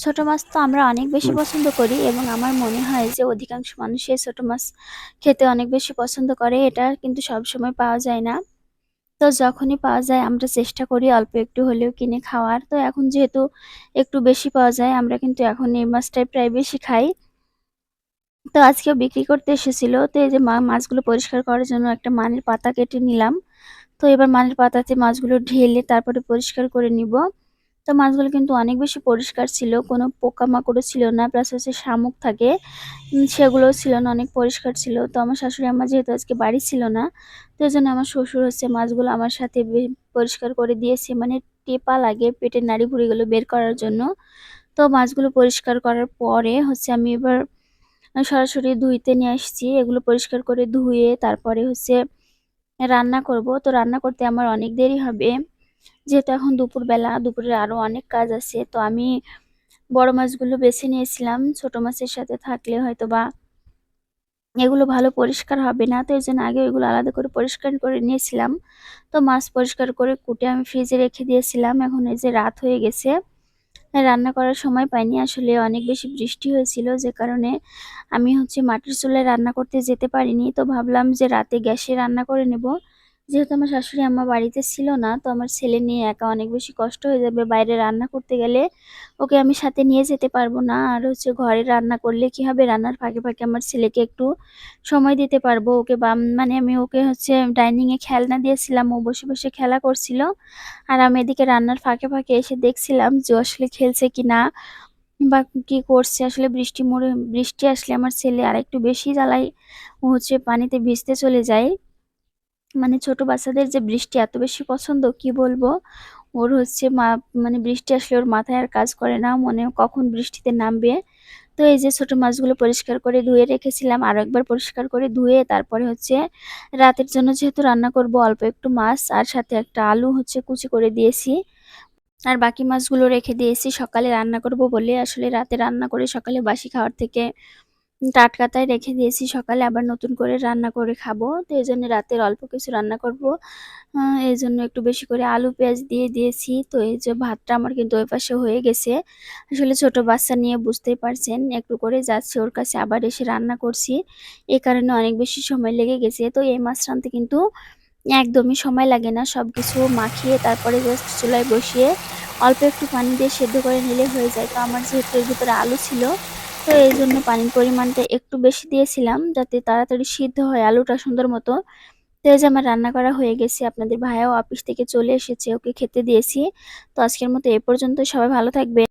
ছোট মাছ তো আমরা অনেক বেশি পছন্দ করি এবং আমার মনে হয় যে অধিকাংশ মানুষই ছোট মাছ খেতে অনেক বেশি পছন্দ করে। এটা কিন্তু সবসময় পাওয়া যায় না। তো যখনই পাওয়া যায় আমরা চেষ্টা করি অল্প একটু হলেও কিনে খাওয়ার। তো এখন যেহেতু একটু বেশি পাওয়া যায় আমরা কিন্তু এখন এই মাছটাই প্রায় বেশি খাই। তো আজকেও বিক্রি করতে এসেছিল। তো এই যে মা মাছগুলো পরিষ্কার করার জন্য একটা মানের পাতা কেটে নিলাম। তো এবার মানের পাতাতে মাছগুলো ঢেলে তারপরে পরিষ্কার করে নিব। তো মাছগুলো কিন্তু অনেক বেশি পরিষ্কার ছিল, কোনো পোকামাকড়ও ছিল না প্লাস হচ্ছে শামুক থাকে সেগুলোও ছিল না, অনেক পরিষ্কার ছিল। তো আমার শাশুড়ি আমার যেহেতু আজকে বাড়ি ছিল না, তো এই জন্য আমার শ্বশুর হচ্ছে মাছগুলো আমার সাথে পরিষ্কার করে দিয়েছে মানে টেপা লাগে পেটের নাড়ি ভুঁড়িগুলো বের করার জন্য। তো মাছগুলো পরিষ্কার করার পরে হচ্ছে আমি এবার সরাসরি ধুইতে নিয়ে আসছি, এগুলো পরিষ্কার করে ধুয়ে তারপরে হচ্ছে রান্না করব। তো রান্না করতে আমার অনেক দেরি হবে। যেহেতু এখন দুপুরবেলা দুপুরে আরও অনেক কাজ আছে, তো আমি বড় মাছগুলো বেছে নিয়েছিলাম। ছোট মাছের সাথে থাকলে হয়তো বা এগুলো ভালো পরিষ্কার হবে না, তো এই জন্য আগে ওইগুলো আলাদা করে পরিষ্কার করে নিয়েছিলাম। তো মাছ পরিষ্কার করে কুটে আমি ফ্রিজে রেখে দিয়েছিলাম। এখন এই যে রাত হয়ে গেছে, রান্না করার সময় পাইনি। আসলে অনেক বেশি বৃষ্টি হয়েছিল, যে কারণে আমি হচ্ছে মাটির চুলায় রান্না করতে যেতে পারিনি। তো ভাবলাম যে রাতে গ্যাসে রান্না করে নেব। যেহেতু আমার শাশুড়ি আমার বাড়িতে ছিল না, তো আমার ছেলে নিয়ে একা অনেক বেশি কষ্ট হয়ে যাবে। বাইরে রান্না করতে গেলে ওকে আমি সাথে নিয়ে যেতে পারব না। আর হচ্ছে ঘরে রান্না করলে কি হবে? রান্নার ফাঁকে ফাঁকে আমার ছেলেকে একটু সময় দিতে পারব ওকে বা মানে আমি ওকে হচ্ছে ডাইনিংয়ে খেলনা দিয়েছিলাম। ও বসে বসে খেলা করছিল। আর আমি এদিকে রান্নার ফাঁকে ফাঁকে এসে দেখছিলাম যে আসলে খেলছে কি না বা কি করছে। আসলে বৃষ্টি মরে, বৃষ্টি আসলে আমার ছেলে আর একটু বেশি জ্বালায়। ও হচ্ছে পানিতে ভিজতে চলে যায়। মানে ছোট বাচ্চাদের যে বৃষ্টি এত বেশি পছন্দ, কি বলব? ওর হচ্ছে মা মানে বৃষ্টি আসলে ওর মাথায় আর কাজ করে না, মনে কখন বৃষ্টিতে নামবে। তো এই যে ছোট মাছগুলো পরিষ্কার করে ধুয়ে রেখেছিলাম, আরও একবার পরিষ্কার করে ধুয়ে তারপরে হচ্ছে রাতের জন্য যেহেতু রান্না করব অল্প একটু মাছ আর সাথে একটা আলু হচ্ছে কুচি করে দিয়েছি। আর বাকি মাছগুলো রেখে দিয়েছি, সকালে রান্না করব বলে আসলে রাতে রান্না করে সকালে বাসি খাওয়ার থেকে টাটকাটাই রেখে দিয়েছি সকালে, আবার নতুন করে রান্না করে খাব। তো এই জন্য রাতের অল্প কিছু রান্না করব। এই জন্য একটু বেশি করে আলু, পেঁয়াজ দিয়ে দিয়েছি। তো এই যে ভাতটা আমার কিন্তু ওই পাশে হয়ে গেছে। আসলে ছোট বাচ্চা নিয়ে বুঝতেই পারছেন, একটু করে যাচ্ছে, ওর কাছে আবার এসে রান্না করছি। এ কারণে অনেক বেশি সময় লেগে গেছে। তো এই মাছ রাঁধতে কিন্তু একদমই সময় লাগে না। সব কিছু মাখিয়ে তারপরে জাস্ট চুলায় বসিয়ে অল্প একটু পানি দিয়ে সেদ্ধ করে নিলে হয়ে যায়। তো আমার যেহেতু এর ভিতরে আলু ছিল তো এই জন্য পানির পরিমাণটা একটু বেশি দিয়েছিলাম যাতে তাড়াতাড়ি সিদ্ধ হয় আলুটা সুন্দর মতো। তো এই যে আমার রান্না করা হয়ে গেছে, আপনাদের ভাইয়াও অফিস থেকে চলে এসেছে, ওকে খেতে দিয়েছি। তো আজকের মতো এ পর্যন্ত সবাই ভালো থাকবে